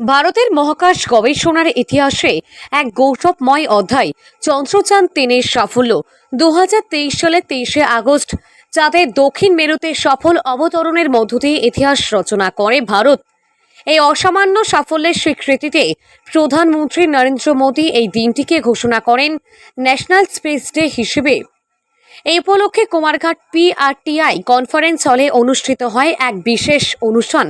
ভারতের মহাকাশ গবেষণার ইতিহাসে এক গৌরবময় অধ্যায় চন্দ্রযান তিনের সাফল্য। দু সালের তেইশে আগস্ট চাঁদের দক্ষিণ মেরুতে সফল অবতরণের মধ্য দিয়ে ইতিহাস রচনা করে ভারত। এই অসামান্য সাফল্যের স্বীকৃতিতে প্রধানমন্ত্রী নরেন্দ্র মোদী এই দিনটিকে ঘোষণা করেন ন্যাশনাল স্পেস ডে হিসেবে। এই উপলক্ষে কুমারঘাট পিআরটিআই কনফারেন্স হলে অনুষ্ঠিত হয় এক বিশেষ অনুষ্ঠান।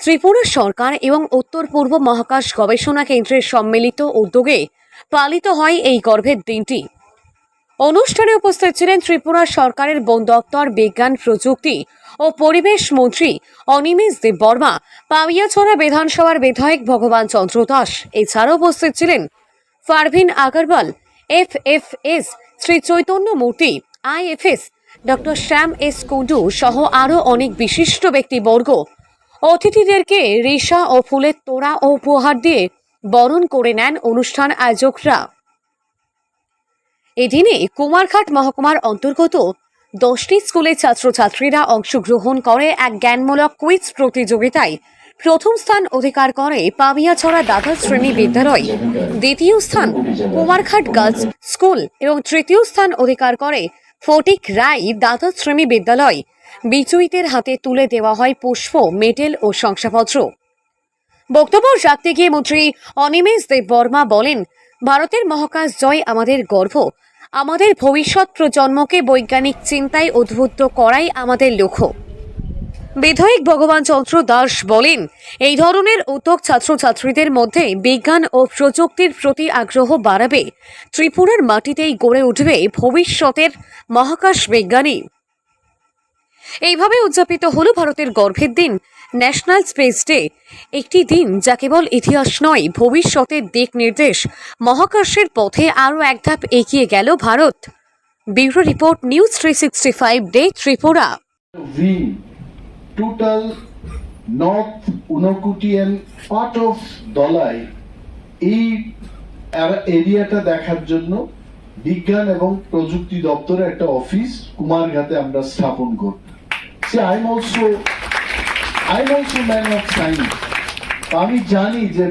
ত্রিপুরা সরকার এবং উত্তর পূর্ব মহাকাশ গবেষণা কেন্দ্রের সম্মিলিত উদ্যোগে পালিত হয় এই গর্ভের দিনটি। অনুষ্ঠানে উপস্থিত ছিলেন ত্রিপুরা সরকারের বন দপ্তর, বিজ্ঞান, প্রযুক্তি ও পরিবেশ মন্ত্রী অনিমেষ দেব বর্মা পাবিয়াছড়া বিধানসভার বিধায়ক ভগবান চন্দ্র দাস। এছাড়াও উপস্থিত ছিলেন Farvin Agarwal F F S Shri Chaitanya Murthy, IFS, doctor Shyam S Kundu সহ আরও অনেক বিশিষ্ট ব্যক্তিবর্গ। অতিথিদেরকে রেশা ও ফুলের তোড়া ও উপহার দিয়ে বরণ করে নেন অনুষ্ঠান আয়োজকরা। এদিনে কুমারঘাট মহকুমার অন্তর্গত দশটি স্কুলের ছাত্রছাত্রীরা অংশগ্রহণ করে এক জ্ঞানমূলক কুইজ প্রতিযোগিতায় প্রথম স্থান অধিকার করে পাবিয়াছড়া দ্বাদশ শ্রেণি বিদ্যালয়। দ্বিতীয় স্থান কুমারঘাট গার্লস স্কুল এবং তৃতীয় স্থান অধিকার করে ফটিক রায় দ্বাদশ শ্রেণি বিদ্যালয়। বিজয়ীদের হাতে তুলে দেওয়া হয় পুষ্প, মেডেল ও শংসাপত্র। বক্তব্য রাখতে গিয়ে মন্ত্রী অনিমেষ দেব বর্মা বলেন, ভারতের মহাকাশ জয় আমাদের গর্ব। আমাদের ভবিষ্যৎ প্রজন্মকে বৈজ্ঞানিক চিন্তায় উদ্বুদ্ধ করাই আমাদের লক্ষ্য। বিধায়ক ভগবান চন্দ্র দাস বলেন, এই ধরনের উদ্যোগ ছাত্রছাত্রীদের মধ্যে বিজ্ঞান ও প্রযুক্তির প্রতি আগ্রহ বাড়াবে। ত্রিপুরার মাটিতেই গড়ে উঠবে ভবিষ্যতের মহাকাশ বিজ্ঞানী। এইভাবে উদযাপিত হলো ভারতের গর্ভের দিন ন্যাশনাল স্পেস ডে একটি দিন যা কেবল ইতিহাস নয়, ভবিষ্যতের দিক নির্দেশ মহাকাশের পথে আরও এক ধাপ এগিয়ে গেল Bharat. Bureau report news three sixty five, day Tripura. Total north Unakoti and part Dhalai এই এরিয়াটা দেখার জন্য বিজ্ঞান এবং প্রযুক্তি দপ্তরে একটা অফিস কুমারঘাটে আমরা স্থাপন করব। Am also I am also man of science আমি জানি যে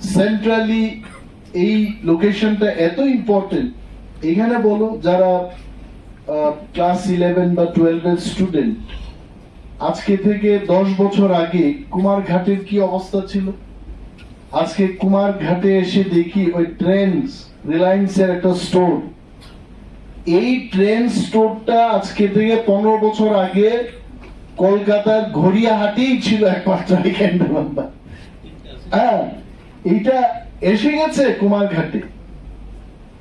সেন্ট্রালি এই লোকেশনটা এত ইম্পর্টেন্ট এখানে বলো যারা ক্লাস ইলেভেন বা টুয়েলভের স্টুডেন্ট আজকে থেকে দশ বছর আগে কুমারঘাটের কি অবস্থা ছিল? আজকে কুমারঘাটে এসে দেখি ওই ট্রেন্স রিলায়েন্স এর একটা স্টোর এই ট্রেন স্টোরটা আজকে থেকে পনেরো বছর আগে কলকাতার ঘড়িয়াহাটেই ছিল একমাত্র উইকেন্ড নাম্বার হ্যাঁ এইটা এসে গেছে কুমারঘাটে।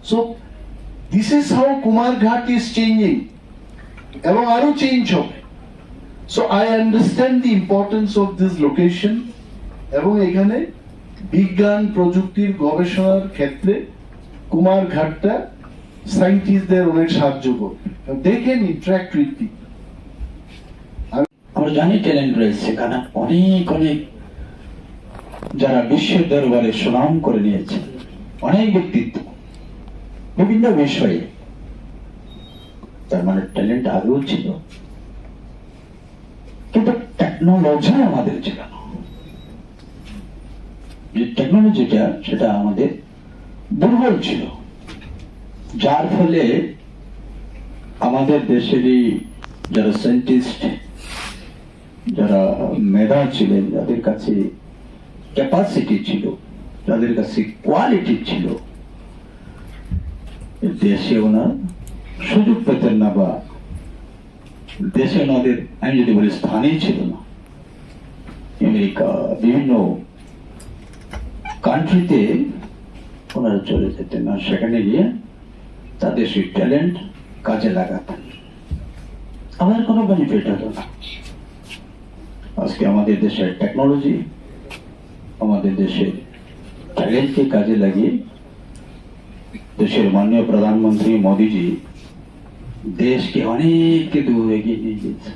So this is how Kumarghat is changing এবং আরও চেঞ্জ হবে। So I understand the importance of this location এবং এখানে বিজ্ঞান, প্রযুক্তির গবেষণার ক্ষেত্রে কুমারঘাটটা সায়েন্টিস্টদের অনেক সাহায্য করবে। They can interact with people আমরা জানি ট্যালেন্ট রয়েছে সেখানে অনেক অনেক যারা বিশ্বের দরবারে সুনাম করে নিয়েছে, অনেক ব্যক্তিত্ব, বিভিন্ন বিষয়ে। তার মানে ট্যালেন্ট আগেও ছিল, কিন্তু টেকনোলজি আমাদের ছিল যে টেকনোলজিটা সেটা আমাদের দুর্বল ছিল, যার ফলে আমাদের দেশেরই যারা সায়েন্টিস্ট যারা মেধা ছিলেন, যাদের কাছে ক্যাপাসিটি ছিল, যাদের কাছে কোয়ালিটি ছিল দেশে ওনার সুযোগ পেতেন না বা দেশে ওনাদের, আমি যদি বলি, স্থানেই ছিল না। আমেরিকা, বিভিন্ন কান্ট্রিতে ওনারা চলে যেতেন আর সেখানে গিয়ে তাদের সেই ট্যালেন্ট কাজে লাগাতেন। আমার কোনো বেনিফিট হলো না। আজকে আমাদের দেশের টেকনোলজি আমাদের দেশের ট্যালেন্টকে কাজে লাগিয়ে দেশের মাননীয় প্রধানমন্ত্রী মোদীজি দেশকে অনেক দূর এগিয়ে নিয়ে গেছে